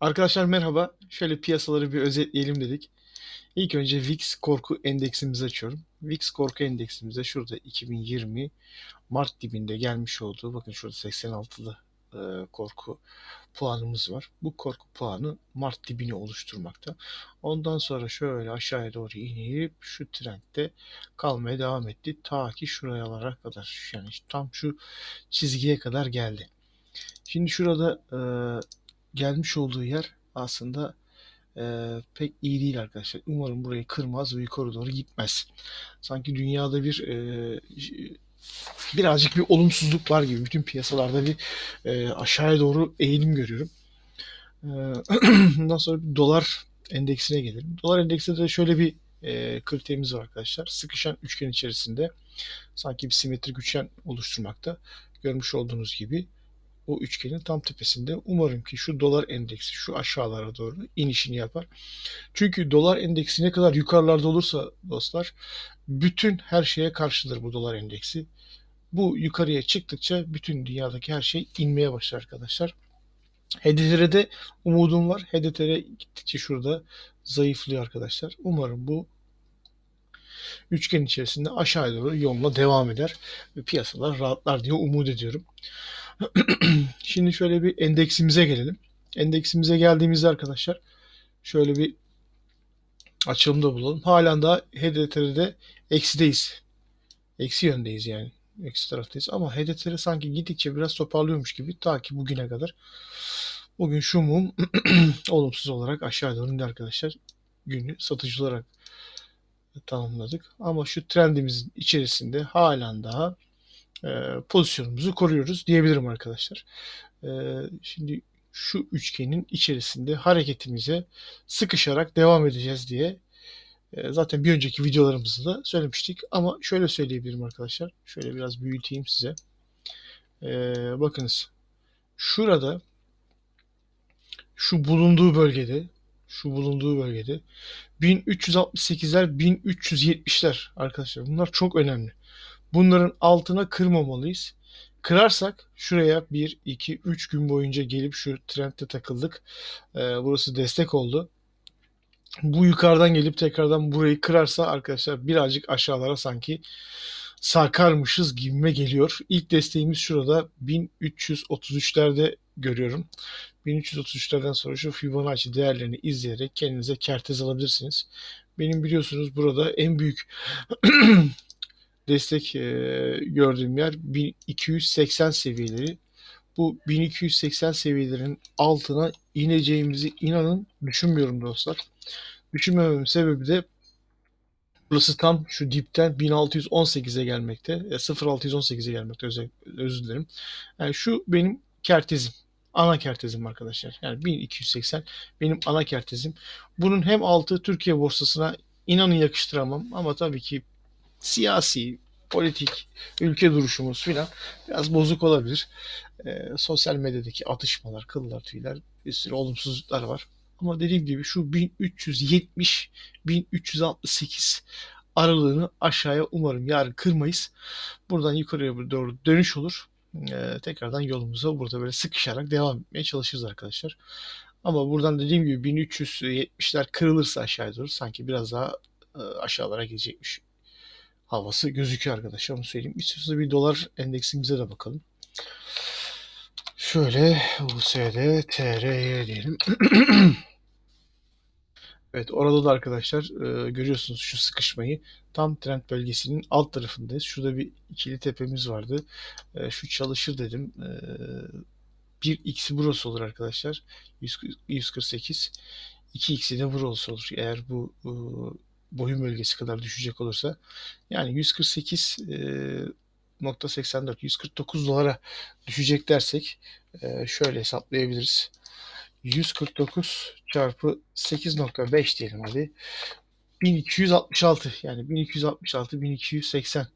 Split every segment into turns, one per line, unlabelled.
Arkadaşlar merhaba. Şöyle piyasaları bir özetleyelim dedik. İlk önce VIX korku endeksimizi açıyorum. VIX korku endeksimizde şurada 2020 Mart dibinde gelmiş olduğu bakın şurada 86'lı e, korku puanımız var. Bu korku puanı Mart dibini oluşturmakta. Ondan sonra şöyle aşağıya doğru inip şu trendde kalmaya devam etti. Ta ki şurayalara kadar yani tam şu çizgiye kadar geldi. Şimdi şurada e, gelmiş olduğu yer aslında e, pek iyi değil arkadaşlar. Umarım burayı kırmaz ve yukarı doğru gitmez. Sanki dünyada bir e, birazcık bir olumsuzluk var gibi. Bütün piyasalarda bir e, aşağıya doğru eğilim görüyorum. E, bundan sonra bir dolar endeksine gelelim. Dolar endeksinde de şöyle bir e, kriterimiz var arkadaşlar. Sıkışan üçgen içerisinde sanki bir simetrik üçgen oluşturmakta. Görmüş olduğunuz gibi o üçgenin tam tepesinde. Umarım ki şu dolar endeksi şu aşağılara doğru inişini yapar. Çünkü dolar endeksi ne kadar yukarılarda olursa dostlar bütün her şeye karşıdır bu dolar endeksi. Bu yukarıya çıktıkça bütün dünyadaki her şey inmeye başlar arkadaşlar. HDTR'de umudum var. HDTR gittikçe şurada zayıflıyor arkadaşlar. Umarım bu üçgen içerisinde aşağıya doğru yoluna devam eder ve piyasalar rahatlar diye umut ediyorum. Şimdi şöyle bir endeksimize gelelim. Endeksimize geldiğimizde arkadaşlar şöyle bir açılımda bulalım. Halen daha HDTR'de eksideyiz. Eksi yöndeyiz yani. Eksi taraftayız. Ama HDTR sanki gittikçe biraz toparlıyormuş gibi ta ki bugüne kadar. Bugün şu mum olumsuz olarak aşağı doğru indi arkadaşlar. Günü satıcı olarak tanımladık. Ama şu trendimizin içerisinde halen daha e, pozisyonumuzu koruyoruz diyebilirim arkadaşlar. E, şimdi şu üçgenin içerisinde hareketimize sıkışarak devam edeceğiz diye e, zaten bir önceki videolarımızda da söylemiştik. Ama şöyle söyleyebilirim arkadaşlar. Şöyle biraz büyüteyim size. E, bakınız. Şurada şu bulunduğu bölgede şu bulunduğu bölgede 1368'ler 1370'ler arkadaşlar. Bunlar çok önemli. Bunların altına kırmamalıyız. Kırarsak şuraya 1, 2, 3 gün boyunca gelip şu trendde takıldık. Ee, burası destek oldu. Bu yukarıdan gelip tekrardan burayı kırarsa arkadaşlar birazcık aşağılara sanki sarkarmışız gibime geliyor. İlk desteğimiz şurada 1333'lerde görüyorum. 1333'lerden sonra şu Fibonacci değerlerini izleyerek kendinize kertez alabilirsiniz. Benim biliyorsunuz burada en büyük destek e, gördüğüm yer 1280 seviyeleri. Bu 1280 seviyelerin altına ineceğimizi inanın düşünmüyorum dostlar. Düşünmememin sebebi de burası tam şu dipten 1618'e gelmekte. E, 0618'e gelmekte özür, özür dilerim. Yani şu benim kertezim. Ana kertezim arkadaşlar. Yani 1280 benim ana kertezim. Bunun hem altı Türkiye borsasına inanın yakıştıramam ama tabii ki siyasi, politik, ülke duruşumuz filan biraz bozuk olabilir. E, sosyal medyadaki atışmalar, kıllar, tüyler bir sürü olumsuzluklar var. Ama dediğim gibi şu 1370-1368 aralığını aşağıya umarım yarın kırmayız. Buradan yukarıya doğru dönüş olur. Ee, tekrardan yolumuza burada böyle sıkışarak devam etmeye çalışırız arkadaşlar. Ama buradan dediğim gibi 1370'ler kırılırsa aşağıya doğru sanki biraz daha e, aşağılara gelecekmiş havası gözüküyor arkadaşlar. Onu söyleyeyim. İstiyorsanız bir dolar endeksimize de bakalım. Şöyle USD TRY diyelim. evet orada da arkadaşlar e, görüyorsunuz şu sıkışmayı. Tam trend bölgesinin alt tarafındayız. Şurada bir ikili tepemiz vardı. E, şu çalışır dedim. E, bir x'i burası olur arkadaşlar. 100, 148. 2x'i de burası olur. Eğer bu e, boyun bölgesi kadar düşecek olursa yani 148 e, 149 dolara düşecek dersek e, şöyle hesaplayabiliriz. 149 çarpı 8.5 diyelim hadi. 1266 yani 1266 1280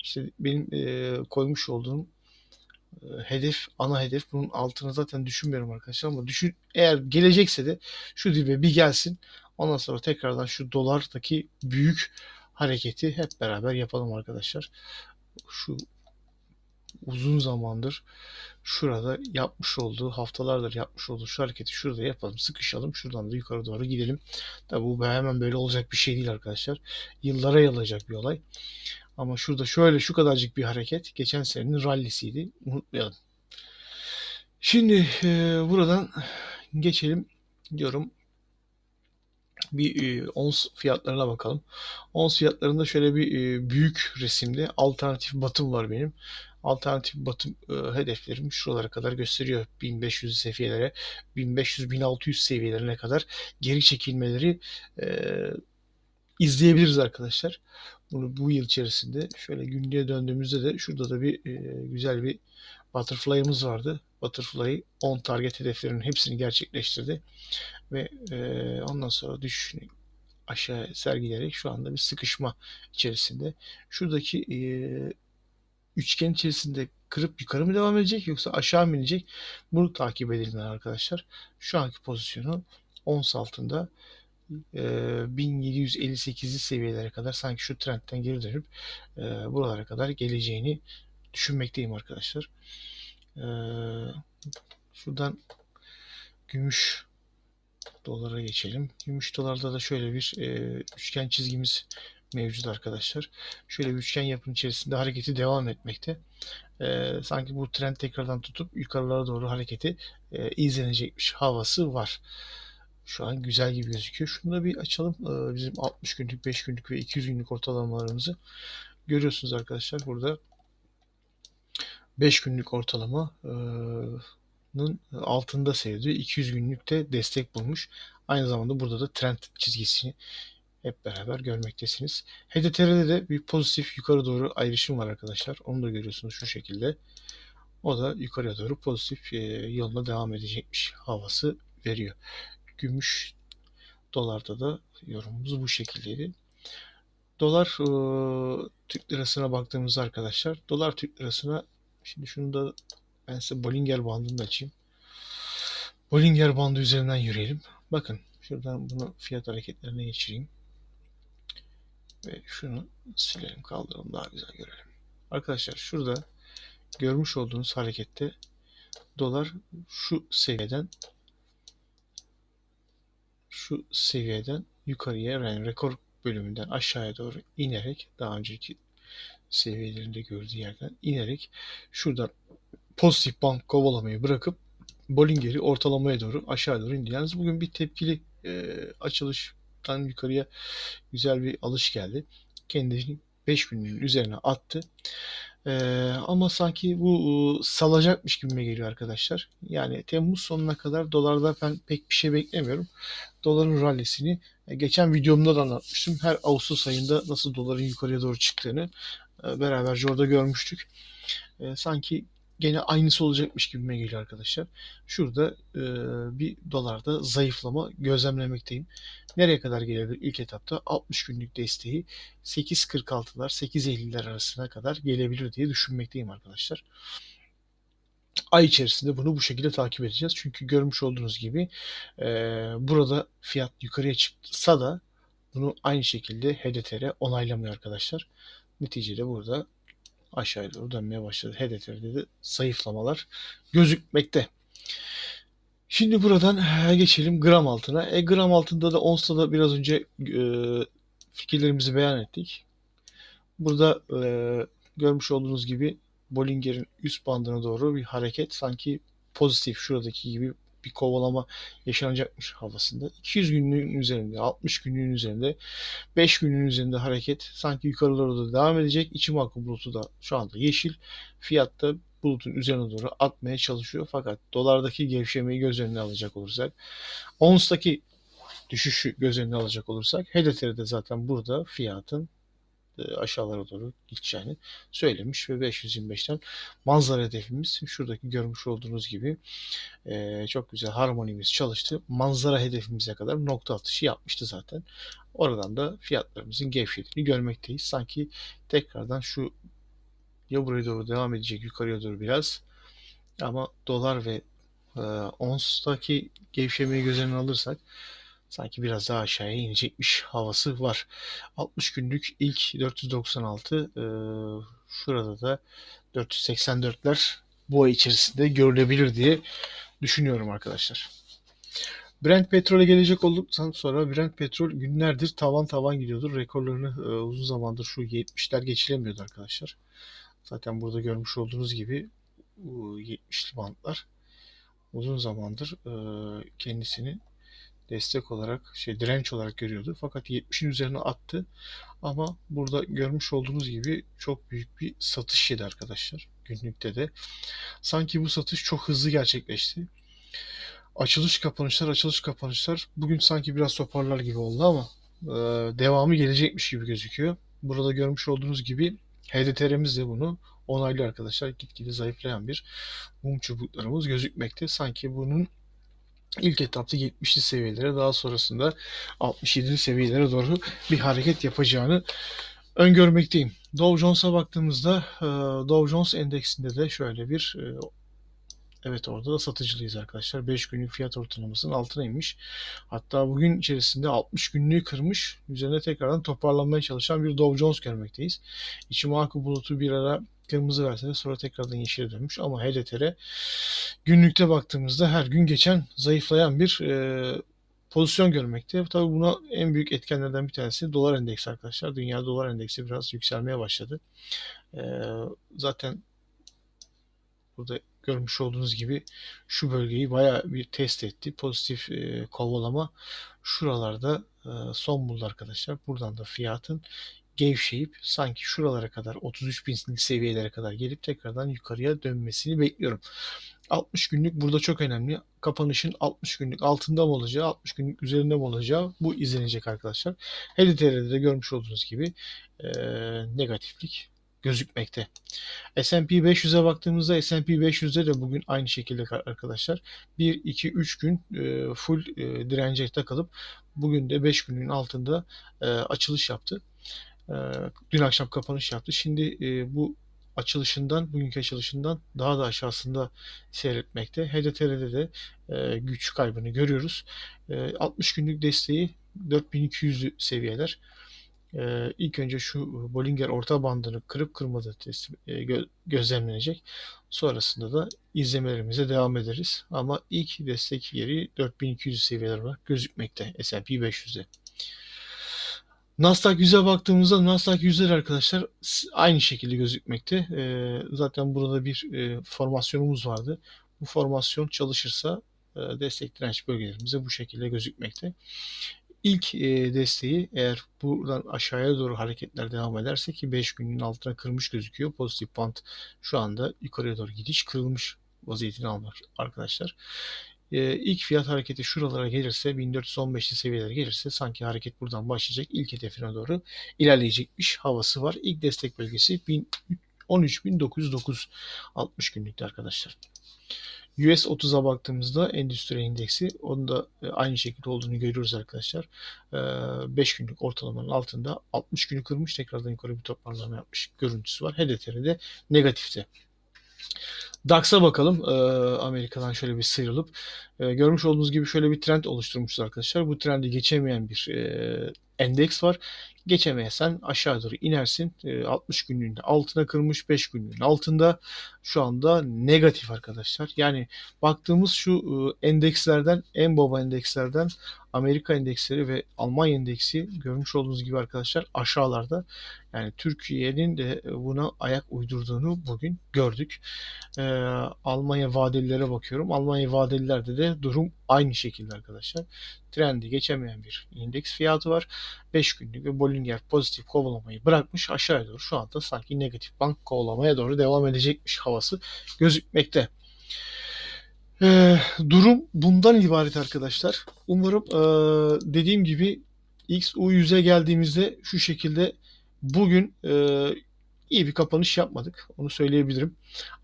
işte benim e, koymuş olduğum e, hedef ana hedef bunun altına zaten düşünmüyorum arkadaşlar ama düşün eğer gelecekse de şu dibe bir gelsin ondan sonra tekrardan şu dolardaki büyük hareketi hep beraber yapalım arkadaşlar şu uzun zamandır şurada yapmış olduğu haftalardır yapmış olduğu şu hareketi şurada yapalım sıkışalım şuradan da yukarı doğru gidelim. Tabi bu hemen böyle olacak bir şey değil arkadaşlar. Yıllara yayılacak bir olay. Ama şurada şöyle şu kadarcık bir hareket geçen senenin rallisiydi. Unutmayalım. Şimdi e, buradan geçelim diyorum. Bir e, ons fiyatlarına bakalım. Ons fiyatlarında şöyle bir e, büyük resimde alternatif batım var benim. Alternatif batım e, hedeflerim şuralara kadar gösteriyor. 1500 seviyelere, 1500-1600 seviyelerine kadar geri çekilmeleri e, izleyebiliriz arkadaşlar. Bunu bu yıl içerisinde şöyle günlüğe döndüğümüzde de şurada da bir e, güzel bir butterfly'ımız vardı. Butterfly 10 target hedeflerinin hepsini gerçekleştirdi. Ve e, ondan sonra düşüşünü aşağı sergileyerek şu anda bir sıkışma içerisinde. Şuradaki e, üçgen içerisinde kırıp yukarı mı devam edecek yoksa aşağı mı inecek? Bunu takip edelim arkadaşlar. Şu anki pozisyonu ons altında e, 1758'li seviyelere kadar sanki şu trendten geri dönüp e, buralara kadar geleceğini düşünmekteyim arkadaşlar. E, şuradan gümüş dolara geçelim. Gümüş dolarda da şöyle bir e, üçgen çizgimiz mevcut arkadaşlar. Şöyle bir üçgen yapının içerisinde hareketi devam etmekte. E, sanki bu trend tekrardan tutup yukarılara doğru hareketi e, izlenecekmiş havası var. Şu an güzel gibi gözüküyor. Şunu da bir açalım. E, bizim 60 günlük, 5 günlük ve 200 günlük ortalamalarımızı görüyorsunuz arkadaşlar. Burada 5 günlük ortalamanın altında seyrediyor. 200 günlükte destek bulmuş. Aynı zamanda burada da trend çizgisini hep beraber görmektesiniz. HDTR'de de bir pozitif yukarı doğru ayrışım var arkadaşlar. Onu da görüyorsunuz şu şekilde. O da yukarıya doğru pozitif e, yoluna devam edecekmiş havası veriyor. Gümüş dolarda da yorumumuz bu şekildeydi. Dolar e, Türk lirasına baktığımızda arkadaşlar dolar Türk lirasına şimdi şunu da ben size Bollinger bandını da açayım. Bollinger bandı üzerinden yürüyelim. Bakın şuradan bunu fiyat hareketlerine geçireyim. Ve şunu silelim kaldıralım daha güzel görelim. Arkadaşlar şurada görmüş olduğunuz harekette dolar şu seviyeden şu seviyeden yukarıya yani rekor bölümünden aşağıya doğru inerek daha önceki seviyelerinde gördüğü yerden inerek şuradan pozitif bank kovalamayı bırakıp Bollinger'i ortalamaya doğru aşağı doğru indi. Yalnız bugün bir tepkili e, açılıştan yukarıya güzel bir alış geldi. Kendini 5 günlüğün üzerine attı. Ee, ama sanki bu salacakmış gibime geliyor arkadaşlar. Yani Temmuz sonuna kadar dolarda ben pek bir şey beklemiyorum. Doların rallisini e, geçen videomda da anlatmıştım. Her Ağustos ayında nasıl doların yukarıya doğru çıktığını e, beraberce orada görmüştük. E, sanki gene aynısı olacakmış gibime geliyor arkadaşlar. Şurada e, bir dolarda zayıflama gözlemlemekteyim. Nereye kadar gelebilir ilk etapta? 60 günlük desteği 8.46'lar 8.50'ler arasına kadar gelebilir diye düşünmekteyim arkadaşlar. Ay içerisinde bunu bu şekilde takip edeceğiz. Çünkü görmüş olduğunuz gibi e, burada fiyat yukarıya çıksa da bunu aynı şekilde HDTR onaylamıyor arkadaşlar. Neticede burada aşağıya doğru dönmeye başladı. HDT'de de zayıflamalar gözükmekte. Şimdi buradan geçelim gram altına. E, gram altında da ONS'ta da biraz önce e, fikirlerimizi beyan ettik. Burada e, görmüş olduğunuz gibi Bollinger'in üst bandına doğru bir hareket sanki pozitif şuradaki gibi bir kovalama yaşanacakmış havasında. 200 günlüğün üzerinde, 60 günlüğün üzerinde, 5 günlüğün üzerinde hareket sanki yukarılara doğru devam edecek. İçim hakkı bulutu da şu anda yeşil. Fiyatta bulutun üzerine doğru atmaya çalışıyor. Fakat dolardaki gevşemeyi göz önüne alacak olursak, ons'taki düşüşü göz önüne alacak olursak, HDT'de zaten burada fiyatın aşağılara doğru gideceğini söylemiş ve 525'ten manzara hedefimiz şuradaki görmüş olduğunuz gibi e, çok güzel harmonimiz çalıştı. Manzara hedefimize kadar nokta atışı yapmıştı zaten. Oradan da fiyatlarımızın gevşediğini görmekteyiz. Sanki tekrardan şu ya buraya doğru devam edecek yukarıya doğru biraz ama dolar ve e, onstaki gevşemeyi göz önüne alırsak sanki biraz daha aşağıya inecekmiş havası var. 60 günlük ilk 496 e, şurada da 484'ler bu ay içerisinde görülebilir diye düşünüyorum arkadaşlar. Brent petrole gelecek olduktan sonra Brent petrol günlerdir tavan tavan gidiyordur. Rekorlarını e, uzun zamandır şu 70'ler geçilemiyordu arkadaşlar. Zaten burada görmüş olduğunuz gibi bu 70'li bantlar uzun zamandır e, kendisini destek olarak şey direnç olarak görüyordu. Fakat 70'in üzerine attı. Ama burada görmüş olduğunuz gibi çok büyük bir satış yedi arkadaşlar. Günlükte de. Sanki bu satış çok hızlı gerçekleşti. Açılış kapanışlar açılış kapanışlar bugün sanki biraz toparlar gibi oldu ama e, devamı gelecekmiş gibi gözüküyor. Burada görmüş olduğunuz gibi HDTR'miz de bunu onaylıyor arkadaşlar. Gitgide zayıflayan bir mum çubuklarımız gözükmekte. Sanki bunun ilk etapta 70'li seviyelere daha sonrasında 67'li seviyelere doğru bir hareket yapacağını öngörmekteyim. Dow Jones'a baktığımızda Dow Jones endeksinde de şöyle bir Evet orada da satıcılıyız arkadaşlar. 5 günlük fiyat ortalamasının altına inmiş. Hatta bugün içerisinde 60 günlüğü kırmış. Üzerine tekrardan toparlanmaya çalışan bir Dow Jones görmekteyiz. Ichimoku bulutu bir ara kırmızı verse de sonra tekrardan yeşile dönmüş. Ama HDTR günlükte baktığımızda her gün geçen zayıflayan bir e, pozisyon görmekte. Tabii buna en büyük etkenlerden bir tanesi dolar endeksi arkadaşlar. Dünya dolar endeksi biraz yükselmeye başladı. E, zaten burada görmüş olduğunuz gibi şu bölgeyi baya bir test etti. Pozitif e, kovalama şuralarda e, son buldu arkadaşlar. Buradan da fiyatın gevşeyip sanki şuralara kadar 33 bin seviyelere kadar gelip tekrardan yukarıya dönmesini bekliyorum. 60 günlük burada çok önemli. Kapanışın 60 günlük altında mı olacağı, 60 günlük üzerinde mi olacağı bu izlenecek arkadaşlar. HDTR'de de görmüş olduğunuz gibi e, negatiflik gözükmekte. S&P 500'e baktığımızda S&P 500'de de bugün aynı şekilde arkadaşlar 1 2 3 gün e, full e, takılıp bugün de 5 günün altında e, açılış yaptı. Dün akşam kapanış yaptı. Şimdi bu açılışından, bugünkü açılışından daha da aşağısında seyretmekte. HDTR'de de güç kaybını görüyoruz. 60 günlük desteği 4200 seviyeler. Ee, ilk önce şu Bollinger orta bandını kırıp kırmadığı testi e, gö- gözlemlenecek. Sonrasında da izlemelerimize devam ederiz. Ama ilk destek yeri 4200 seviyeler olarak gözükmekte S&P 500'de. Nasdaq 100'e baktığımızda Nasdaq 100'ler arkadaşlar aynı şekilde gözükmekte. Ee, zaten burada bir e, formasyonumuz vardı. Bu formasyon çalışırsa e, destek direnç bölgelerimize bu şekilde gözükmekte ilk e, desteği eğer buradan aşağıya doğru hareketler devam ederse ki 5 günün altına kırmış gözüküyor. Pozitif band şu anda yukarıya doğru gidiş kırılmış vaziyetini almak arkadaşlar. E, ilk fiyat hareketi şuralara gelirse 1415'li seviyelere gelirse sanki hareket buradan başlayacak. ilk hedefine doğru ilerleyecekmiş havası var. İlk destek bölgesi 13.909 60 günlükte arkadaşlar. US 30'a baktığımızda endüstri endeksi onun da e, aynı şekilde olduğunu görüyoruz arkadaşlar. 5 e, günlük ortalamanın altında 60 günü kırmış tekrardan yukarı bir toparlama yapmış görüntüsü var. HDTR de negatifte. DAX'a bakalım. E, Amerika'dan şöyle bir sıyrılıp görmüş olduğunuz gibi şöyle bir trend oluşturmuşuz arkadaşlar. Bu trendi geçemeyen bir endeks var. Geçemeyesen aşağı doğru inersin. 60 ee, günlüğünde altına kırmış 5 günlüğün altında şu anda negatif arkadaşlar. Yani baktığımız şu e, endekslerden en baba endekslerden Amerika endeksleri ve Almanya endeksi görmüş olduğunuz gibi arkadaşlar aşağılarda. Yani Türkiye'nin de buna ayak uydurduğunu bugün gördük. Ee, Almanya vadelilere bakıyorum. Almanya vadelilerde de durum aynı şekilde arkadaşlar. Trendi geçemeyen bir indeks fiyatı var. 5 günlük ve Bollinger pozitif kovalamayı bırakmış aşağıya doğru şu anda sanki negatif bank kovalamaya doğru devam edecekmiş havası gözükmekte. Ee, durum bundan ibaret arkadaşlar. Umarım e, dediğim gibi XU100'e geldiğimizde şu şekilde bugün e, iyi bir kapanış yapmadık. Onu söyleyebilirim.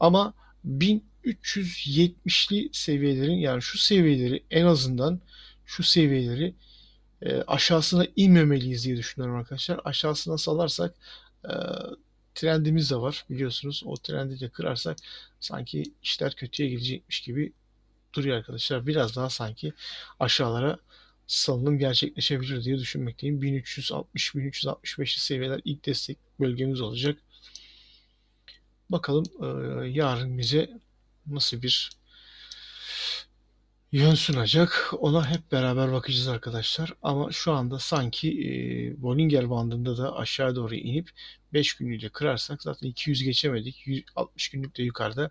Ama 1370'li seviyelerin yani şu seviyeleri en azından şu seviyeleri e, aşağısına inmemeliyiz diye düşünüyorum arkadaşlar. Aşağısına salarsak e, trendimiz de var biliyorsunuz. O trendi de kırarsak sanki işler kötüye gidecekmiş gibi duruyor arkadaşlar. Biraz daha sanki aşağılara salınım gerçekleşebilir diye düşünmekteyim. 1360-1365 seviyeler ilk destek bölgemiz olacak. Bakalım e, yarın bize nasıl bir yön sunacak ona hep beraber bakacağız arkadaşlar. Ama şu anda sanki e, Bollinger bandında da aşağı doğru inip 5 günlüğüyle kırarsak zaten 200 geçemedik. 60 günlük de yukarıda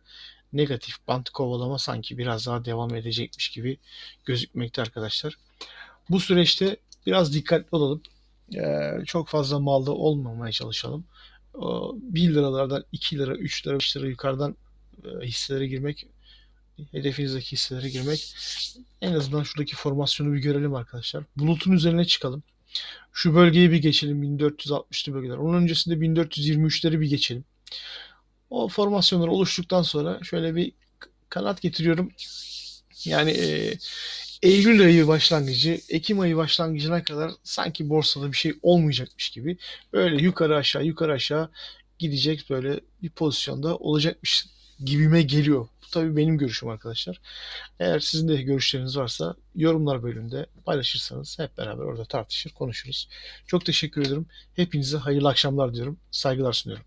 negatif bant kovalama sanki biraz daha devam edecekmiş gibi gözükmekte arkadaşlar. Bu süreçte biraz dikkatli olalım. Ee, çok fazla malda olmamaya çalışalım. O 1 liralardan 2 lira, 3 lira, 5 lira yukarıdan e, hisselere girmek, hedefinizdeki hisselere girmek en azından şuradaki formasyonu bir görelim arkadaşlar. Bulutun üzerine çıkalım. Şu bölgeyi bir geçelim 1460'lı bölgeler. Onun öncesinde 1423'leri bir geçelim. O formasyonlar oluştuktan sonra şöyle bir kanat getiriyorum. Yani e, Eylül ayı başlangıcı, Ekim ayı başlangıcına kadar sanki borsada bir şey olmayacakmış gibi böyle yukarı aşağı yukarı aşağı gidecek böyle bir pozisyonda olacakmış gibime geliyor. Tabii benim görüşüm arkadaşlar. Eğer sizin de görüşleriniz varsa yorumlar bölümünde paylaşırsanız hep beraber orada tartışır, konuşuruz. Çok teşekkür ederim. Hepinize hayırlı akşamlar diyorum. Saygılar sunuyorum.